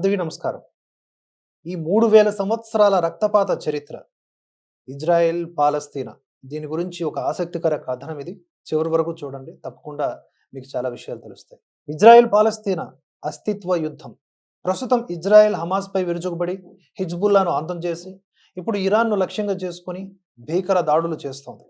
అందుకే నమస్కారం. ఈ మూడు వేల సంవత్సరాల రక్తపాత చరిత్ర ఇజ్రాయెల్ పాలస్తీనా దీని గురించి ఒక ఆసక్తికర కథనం ఇది. చివరి వరకు చూడండి తప్పకుండా మీకు చాలా విషయాలు తెలుస్తాయి. ఇజ్రాయెల్ పాలస్తీనా అస్తిత్వ యుద్ధం. ప్రస్తుతం ఇజ్రాయెల్ హమాస్పై విరుచుకుబడి హిజ్బుల్లాను అంతం చేసి ఇప్పుడు ఇరాన్ను లక్ష్యంగా చేసుకుని భీకర దాడులు చేస్తోంది.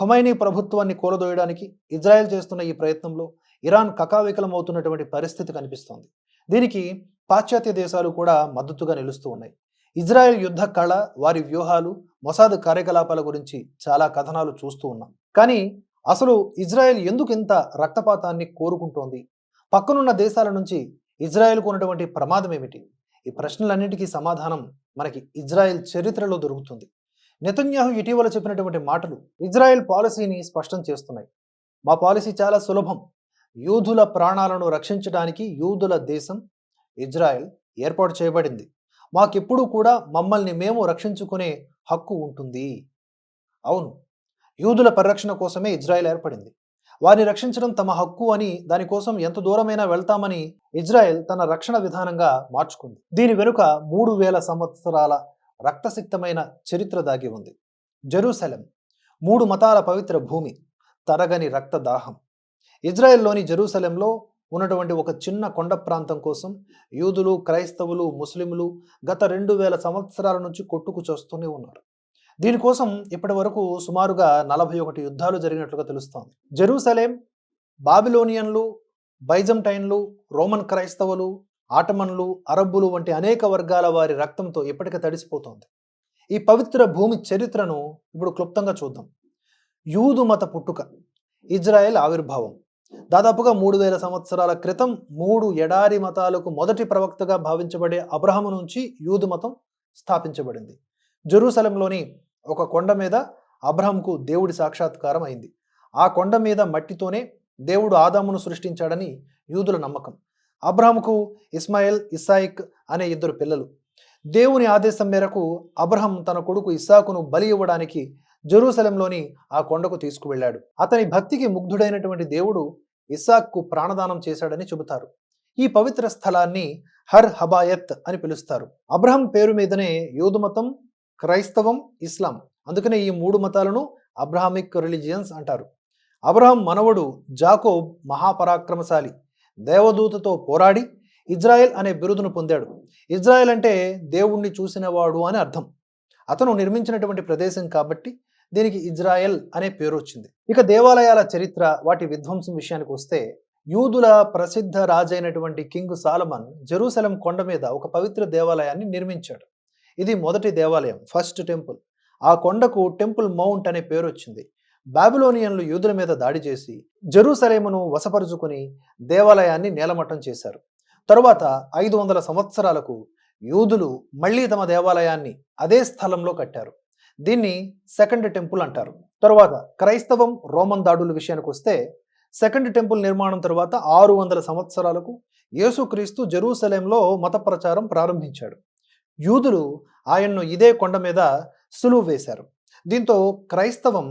ఖొమైనీ ప్రభుత్వాన్ని కూలదోయడానికి ఇజ్రాయెల్ చేస్తున్న ఈ ప్రయత్నంలో ఇరాన్ కకావికలం అవుతున్నటువంటి పరిస్థితి కనిపిస్తోంది. దీనికి పాశ్చాత్య దేశాలు కూడా మద్దతుగా నిలుస్తూ ఉన్నాయి. ఇజ్రాయెల్ యుద్ధ కళ వారి వ్యూహాలు మొసాద్ కార్యకలాపాల గురించి చాలా కథనాలు చూస్తూ ఉన్నాం. కానీ అసలు ఇజ్రాయెల్ ఎందుకు ఇంత రక్తపాతాన్ని కోరుకుంటోంది? పక్కనున్న దేశాల నుంచి ఇజ్రాయెల్కు ఉన్నటువంటి ప్రమాదం ఏమిటి? ఈ ప్రశ్నలన్నిటికీ సమాధానం మనకి ఇజ్రాయెల్ చరిత్రలో దొరుకుతుంది. నెతన్యాహు ఇటీవల చెప్పినటువంటి మాటలు ఇజ్రాయెల్ పాలసీని స్పష్టం చేస్తున్నాయి. మా పాలసీ చాలా సులభం. యూదుల ప్రాణాలను రక్షించడానికి యూదుల దేశం ఇజ్రాయెల్ ఏర్పాటు చేయబడింది. మాకెప్పుడు కూడా మమ్మల్ని మేము రక్షించుకునే హక్కు ఉంటుంది. అవును యూదుల పరిరక్షణ కోసమే ఇజ్రాయెల్ ఏర్పడింది. వారిని రక్షించడం తమ హక్కు అని దానికోసం ఎంత దూరమైనా వెళ్తామని ఇజ్రాయెల్ తన రక్షణ విధానంగా మార్చుకుంది. దీని వెనుక మూడు వేల సంవత్సరాల రక్తసిక్తమైన చరిత్ర దాగి ఉంది. జెరూసలెం మూడు మతాల పవిత్ర భూమి తరగని రక్తదాహం. ఇజ్రాయెల్లోని జెరూసలెంలో ఉన్నటువంటి ఒక చిన్న కొండ ప్రాంతం కోసం యూదులు క్రైస్తవులు ముస్లింలు గత రెండు వేల సంవత్సరాల నుంచి కొట్టుకు చూస్తూనే ఉన్నారు. దీనికోసం ఇప్పటి వరకు సుమారుగా నలభై ఒకటి యుద్ధాలు జరిగినట్లుగా తెలుస్తోంది. జెరూసలేం బాబిలోనియన్లు బైజంటైన్లు రోమన్ క్రైస్తవులు ఆటమన్లు అరబ్బులు వంటి అనేక వర్గాల వారి రక్తంతో ఇప్పటికే తడిసిపోతోంది. ఈ పవిత్ర భూమి చరిత్రను ఇప్పుడు క్లుప్తంగా చూద్దాం. యూదు మత పుట్టుక ఇజ్రాయెల్ ఆవిర్భావం. దాదాపుగా మూడు వేల సంవత్సరాల క్రితం మూడు ఎడారి మతాలకు మొదటి ప్రవక్తగా భావించబడే అబ్రహము నుంచి యూదు మతం స్థాపించబడింది. జెరూసలంలోని ఒక కొండ మీద అబ్రహంకు దేవుడి సాక్షాత్కారం అయింది. ఆ కొండ మీద మట్టితోనే దేవుడు ఆదామును సృష్టించాడని యూదుల నమ్మకం. అబ్రహంకు ఇస్మాయిల్ ఇస్సాయిక్ అనే ఇద్దరు పిల్లలు. దేవుని ఆదేశం మేరకు అబ్రహం తన కొడుకు ఇస్సాకును బలి ఇవ్వడానికి జెరూసలంలోని ఆ కొండకు తీసుకువెళ్ళాడు. అతని భక్తికి ముగ్ధుడైనటువంటి దేవుడు ఇసాక్కు ప్రాణదానం చేశాడని చెబుతారు. ఈ పవిత్ర స్థలాన్ని హర్ హబాయత్ అని పిలుస్తారు. అబ్రహం పేరు మీదనే యూదు మతం క్రైస్తవం ఇస్లాం. అందుకనే ఈ మూడు మతాలను అబ్రహామిక్ రిలీజియన్స్ అంటారు. అబ్రహం మనవడు జాకోబ్ మహాపరాక్రమశాలి. దేవదూతతో పోరాడి ఇజ్రాయెల్ అనే బిరుదును పొందాడు. ఇజ్రాయెల్ అంటే దేవుణ్ణి చూసినవాడు అని అర్థం. అతను నిర్మించినటువంటి ప్రదేశం కాబట్టి దీనికి ఇజ్రాయెల్ అనే పేరు వచ్చింది ఇక దేవాలయాల చరిత్ర వాటి విధ్వంసం విషయానికి వస్తే యూదుల ప్రసిద్ధ రాజైనటువంటి కింగ్ సాలమన్ జెరూసలం కొండ మీద ఒక పవిత్ర దేవాలయాన్ని నిర్మించాడు. ఇది మొదటి దేవాలయం ఫస్ట్ టెంపుల్. ఆ కొండకు టెంపుల్ మౌంట్ అనే పేరు వచ్చింది బాబిలోనియన్లు యూదుల మీద దాడి చేసి జెరూసలేమును వశపరుచుకుని దేవాలయాన్ని నేలమట్టం చేశారు. తరువాత ఐదు వందల సంవత్సరాలకు యూదులు మళ్ళీ తమ దేవాలయాన్ని అదే స్థలంలో కట్టారు. దీన్ని సెకండ్ టెంపుల్ అంటారు. తరువాత క్రైస్తవం రోమన్ దాడుల విషయానికి వస్తే సెకండ్ టెంపుల్ నిర్మాణం తర్వాత ఆరు వందల సంవత్సరాలకు యేసుక్రీస్తు జెరూసలేంలో మత ప్రచారం ప్రారంభించాడు. యూదులు ఆయన్ను ఇదే కొండ మీద సులువు వేశారు. దీంతో క్రైస్తవం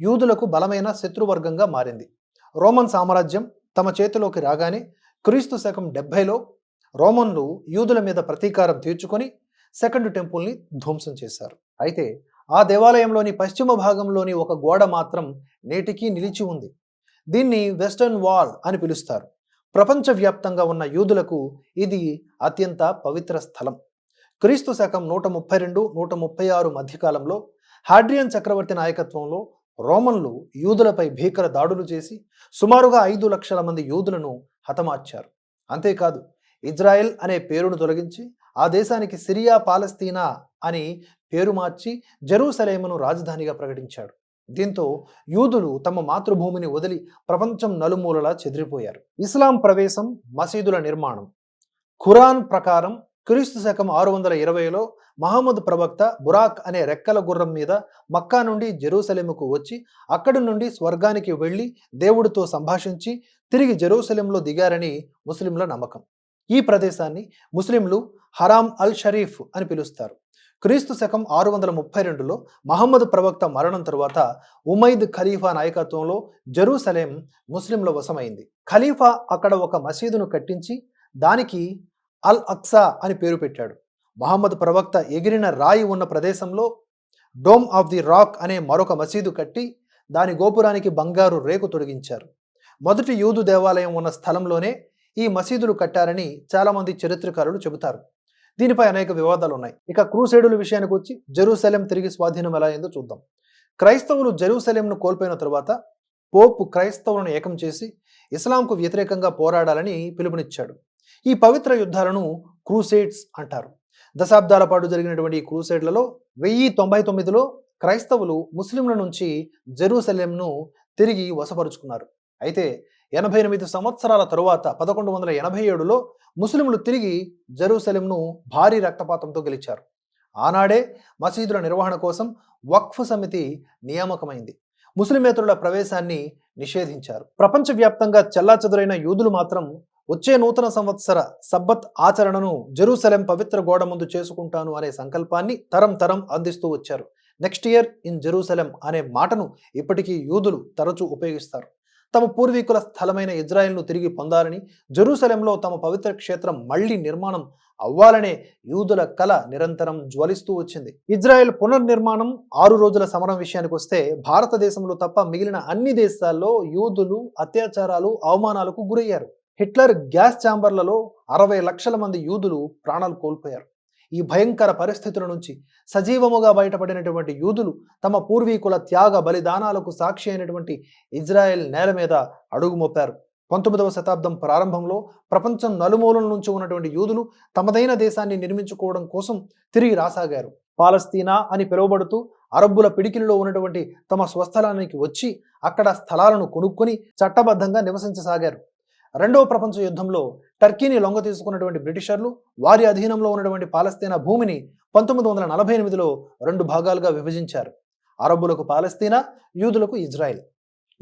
యూదులకు బలమైన శత్రువర్గంగా మారింది. రోమన్ సామ్రాజ్యం తమ చేతిలోకి రాగానే క్రీస్తు శకం డెబ్భైలో రోమన్లు యూదుల మీద ప్రతీకారం తీర్చుకొని సెకండ్ టెంపుల్ని ధ్వంసం చేశారు. అయితే ఆ దేవాలయంలోని పశ్చిమ భాగంలోని ఒక గోడ మాత్రం నేటికీ నిలిచి ఉంది. దీన్ని వెస్టర్న్ వాల్ అని పిలుస్తారు. ప్రపంచవ్యాప్తంగా ఉన్న యూదులకు ఇది అత్యంత పవిత్ర స్థలం. క్రీస్తు శకం నూట ముప్పై రెండు నూట ముప్పై ఆరు మధ్యకాలంలో హాడ్రియన్ చక్రవర్తి నాయకత్వంలో రోమన్లు యూదులపై భీకర దాడులు చేసి సుమారుగా ఐదు లక్షల మంది యూదులను హతమార్చారు. అంతేకాదు ఇజ్రాయెల్ అనే పేరును తొలగించి ఆ దేశానికి సిరియా పాలస్తీనా అని పేరు మార్చి జెరూసలేమును రాజధానిగా ప్రకటించాడు. దీంతో యూదులు తమ మాతృభూమిని వదిలి ప్రపంచం నలుమూలలా చెదిరిపోయారు. ఇస్లాం ప్రవేశం మసీదుల నిర్మాణం. ఖురాన్ ప్రకారం క్రీస్తు శకం ఆరు వందల ఇరవైలో మహమ్మద్ ప్రవక్త బురాక్ అనే రెక్కల గుర్రం మీద మక్కా నుండి జెరూసలేముకు వచ్చి అక్కడి నుండి స్వర్గానికి వెళ్ళి దేవుడితో సంభాషించి తిరిగి జెరూసలేంలో దిగారని ముస్లింల నమ్మకం. ఈ ప్రదేశాన్ని ముస్లింలు హరాం అల్ షరీఫ్ అని పిలుస్తారు. క్రీస్తు శకం ఆరు వందల ముప్పై రెండులో మహమ్మద్ ప్రవక్త మరణం తరువాత ఉమైద్ ఖలీఫా నాయకత్వంలో జెరూసలేం ముస్లింల వశమైంది. ఖలీఫా అక్కడ ఒక మసీదును కట్టించి దానికి అల్ అక్సా అని పేరు పెట్టాడు. మహమ్మద్ ప్రవక్త ఎగిరిన రాయి ఉన్న ప్రదేశంలో డోమ్ ఆఫ్ ది రాక్ అనే మరొక మసీదు కట్టి దాని గోపురానికి బంగారు రేకు తొడిగించారు. మొదటి యూదు దేవాలయం ఉన్న స్థలంలోనే ఈ మసీదులు కట్టారని చాలామంది చరిత్రకారులు చెబుతారు. దీనిపై అనేక వివాదాలు ఉన్నాయి. ఇక క్రూసేడుల విషయానికి వచ్చి జెరూసలేం తిరిగి స్వాధీనం ఎలా అయిందో చూద్దాం. క్రైస్తవులు జెరూసలేంను కోల్పోయిన తరువాత పోప్ క్రైస్తవులను ఏకం చేసి ఇస్లాంకు వ్యతిరేకంగా పోరాడాలని పిలుపునిచ్చాడు. ఈ పవిత్ర యుద్ధాలను క్రూసైడ్స్ అంటారు. దశాబ్దాల పాటు జరిగినటువంటి ఈ క్రూసైడ్లలో వెయ్యి తొంభై తొమ్మిదిలో క్రైస్తవులు ముస్లింల నుంచి జెరూసలేంను తిరిగి వశపరుచుకున్నారు. అయితే ఎనభై ఎనిమిది సంవత్సరాల తరువాత పదకొండు వందల ఎనభై ఏడులో ముస్లింలు తిరిగి జెరూసలేంను భారీ రక్తపాతంతో గెలిచారు. ఆనాడే మసీదుల నిర్వహణ కోసం వక్ఫ్ సమితి నియామకమైంది. ముస్లిమేతరుల ప్రవేశాన్ని నిషేధించారు. ప్రపంచవ్యాప్తంగా చెల్లాచెదురైన యూదులు మాత్రం వచ్చే నూతన సంవత్సర సబ్బత్ ఆచరణను జెరూసలేం పవిత్ర గోడ ముందు చేసుకుంటాను అనే సంకల్పాన్ని తరం తరం అందిస్తూ వచ్చారు. నెక్స్ట్ ఇయర్ ఇన్ జెరూసలేం అనే మాటను ఇప్పటికీ యూదులు తరచూ ఉపయోగిస్తారు. తమ పూర్వీకుల స్థలమైన ఇజ్రాయెల్ను తిరిగి పొందాలని జెరూసలంలో తమ పవిత్ర క్షేత్రం మళ్ళీ నిర్మాణం అవ్వాలనే యూదుల కళ నిరంతరం జ్వలిస్తూ వచ్చింది. ఇజ్రాయెల్ పునర్నిర్మాణం ఆరు రోజుల సమరం విషయానికి వస్తే భారతదేశంలో తప్ప మిగిలిన అన్ని దేశాల్లో యూదులు అత్యాచారాలు అవమానాలకు గురయ్యారు. హిట్లర్ గ్యాస్ ఛాంబర్లలో అరవై లక్షల మంది యూదులు ప్రాణాలు కోల్పోయారు. ఈ భయంకర పరిస్థితుల నుంచి సజీవముగా బయటపడినటువంటి యూదులు తమ పూర్వీకుల త్యాగ బలిదానాలకు సాక్షి అయినటువంటి ఇజ్రాయెల్ నేల మీద అడుగు మోపారు పంతొమ్మిదవ శతాబ్దం ప్రారంభంలో ప్రపంచం నలుమూలల నుంచి ఉన్నటువంటి యూదులు తమదైన దేశాన్ని నిర్మించుకోవడం కోసం తిరిగి రాసాగారు. పాలస్తీనా అని పిలువబడుతూ అరబ్బుల పిడికిలిలో ఉన్నటువంటి తమ స్వస్థలానికి వచ్చి అక్కడ స్థలాలను కొనుక్కొని చట్టబద్ధంగా నివసించసాగారు. రెండవ ప్రపంచ యుద్ధంలో టర్కీని లొంగ తీసుకున్నటువంటి బ్రిటిషర్లు వారి అధీనంలో ఉన్నటువంటి పాలస్తీనా భూమిని పంతొమ్మిది వందల నలభై ఎనిమిదిలో రెండు భాగాలుగా విభజించారు. అరబ్బులకు పాలస్తీనా యూదులకు ఇజ్రాయెల్.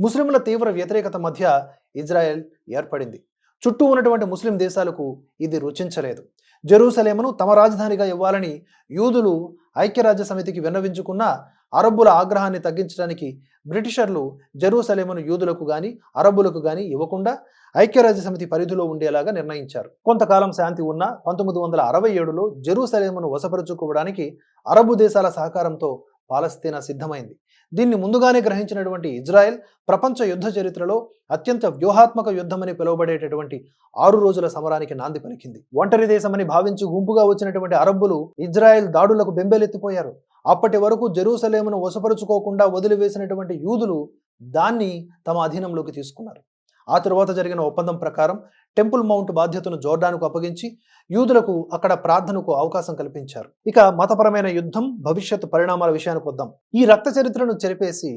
ముస్లింల తీవ్ర వ్యతిరేకత మధ్య ఇజ్రాయెల్ ఏర్పడింది. చుట్టూ ఉన్నటువంటి ముస్లిం దేశాలకు ఇది రుచించలేదు. జెరూసలేమును తమ రాజధానిగా ఇవ్వాలని యూదులు ఐక్యరాజ్య సమితికి విన్నవించుకున్న అరబ్బుల ఆగ్రహాన్ని తగ్గించడానికి బ్రిటిషర్లు జెరూసలేమును యూదులకు కానీ అరబ్బులకు కానీ ఇవ్వకుండా ఐక్యరాజ్య సమితి పరిధిలో ఉండేలాగా నిర్ణయించారు. కొంతకాలం శాంతి ఉన్న పంతొమ్మిది వందల అరవై ఏడులో జెరూసలేమును వశపరుచుకోవడానికి అరబు దేశాల సహకారంతో పాలస్తీనా సిద్ధమైంది. దీన్ని ముందుగానే గ్రహించినటువంటి ఇజ్రాయెల్ ప్రపంచ యుద్ధ చరిత్రలో అత్యంత వ్యూహాత్మక యుద్ధమని పిలువబడేటటువంటి ఆరు రోజుల సమరానికి నాంది పలికింది. ఒంటరి దేశమని భావించి గుంపుగా వచ్చినటువంటి అరబ్బులు ఇజ్రాయెల్ దాడులకు బెంబేలెత్తిపోయారు. అప్పటి వరకు జెరూసలేమును వశపరుచుకోకుండా వదిలివేసినటువంటి యూదులు దాన్ని తమ అధీనంలోకి తీసుకున్నారు. ఆ తరువాత జరిగిన ఒప్పందం ప్రకారం టెంపుల్ మౌంట్ బాధ్యతను జోర్డాన్కు అప్పగించి యూదులకు అక్కడ ప్రార్థనకు అవకాశం కల్పించారు. ఇక మతపరమైన యుద్ధం భవిష్యత్ పరిణామాల విషయానికి వద్దాం. ఈ రక్త చరిత్రను చెరిపేసి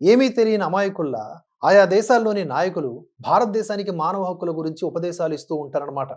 ఏమీ తెలియని అమాయకుల్లా ఆయా దేశాల్లోని నాయకులు భారతదేశానికి మానవ హక్కుల గురించి ఉపదేశాలు ఇస్తూ ఉంటారన్నమాట.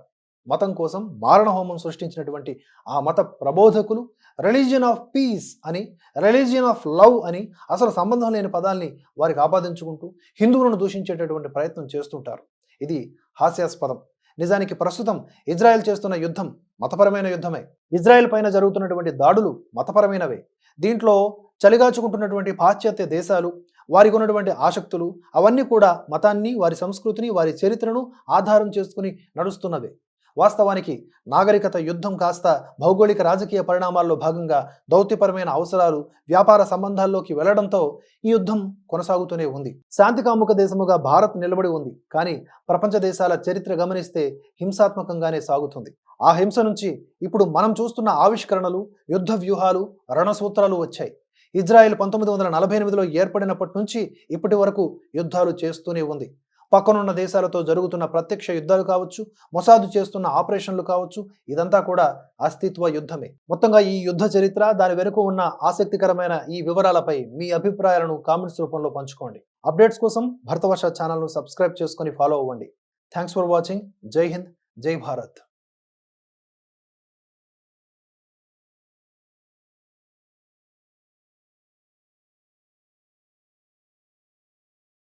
మతం కోసం మారణ హోమం సృష్టించినటువంటి ఆ మత ప్రబోధకులు రిలీజియన్ ఆఫ్ పీస్ అని రిలీజియన్ ఆఫ్ లవ్ అని అసలు సంబంధం లేని పదాల్ని వారికి ఆపాదించుకుంటూ హిందువులను దూషించేటటువంటి ప్రయత్నం చేస్తుంటారు. ఇది హాస్యాస్పదం. నిజానికి ప్రస్తుతం ఇజ్రాయెల్ చేస్తున్న యుద్ధం మతపరమైన యుద్ధమే. ఇజ్రాయెల్ పైన జరుగుతున్నటువంటి దాడులు మతపరమైనవే. దీంట్లో చలిగాచుకుంటున్నటువంటి పాశ్చాత్య దేశాలు వారికి ఉన్నటువంటి ఆసక్తులు అవన్నీ కూడా మతాన్ని వారి సంస్కృతిని వారి చరిత్రను ఆధారం చేసుకుని నడుస్తున్నవే. వాస్తవానికి నాగరికత యుద్ధం కాస్త భౌగోళిక రాజకీయ పరిణామాల్లో భాగంగా దౌత్యపరమైన అవసరాలు వ్యాపార సంబంధాల్లోకి వెళ్ళడంతో ఈ యుద్ధం కొనసాగుతూనే ఉంది. శాంతి కాముక దేశముగా భారత్ నిలబడి ఉంది. కానీ ప్రపంచ దేశాల చరిత్ర గమనిస్తే హింసాత్మకంగానే సాగుతుంది. ఆ హింస నుంచి ఇప్పుడు మనం చూస్తున్న ఆవిష్కరణలు యుద్ధ వ్యూహాలు రణసూత్రాలు వచ్చాయి. ఇజ్రాయెల్ పంతొమ్మిది వందల నలభై ఎనిమిదిలో ఏర్పడినప్పటి నుంచి ఇప్పటి వరకు యుద్ధాలు చేస్తూనే ఉంది. పక్కనున్న దేశాలతో జరుగుతున్న ప్రత్యక్ష యుద్ధాలు కావచ్చు మొసాదు చేస్తున్న ఆపరేషన్లు కావచ్చు ఇదంతా కూడా అస్తిత్వ యుద్ధమే. మొత్తంగా ఈ యుద్ధ చరిత్ర దాని వెనుక ఉన్న ఆసక్తికరమైన ఈ వివరాలపై మీ అభిప్రాయాలను కామెంట్స్ రూపంలో పంచుకోండి. అప్డేట్స్ కోసం భరతవర్ష ఛానల్ను సబ్స్క్రైబ్ చేసుకొని ఫాలో అవ్వండి. Thanks for watching. Jai Hind. Jai Bharat.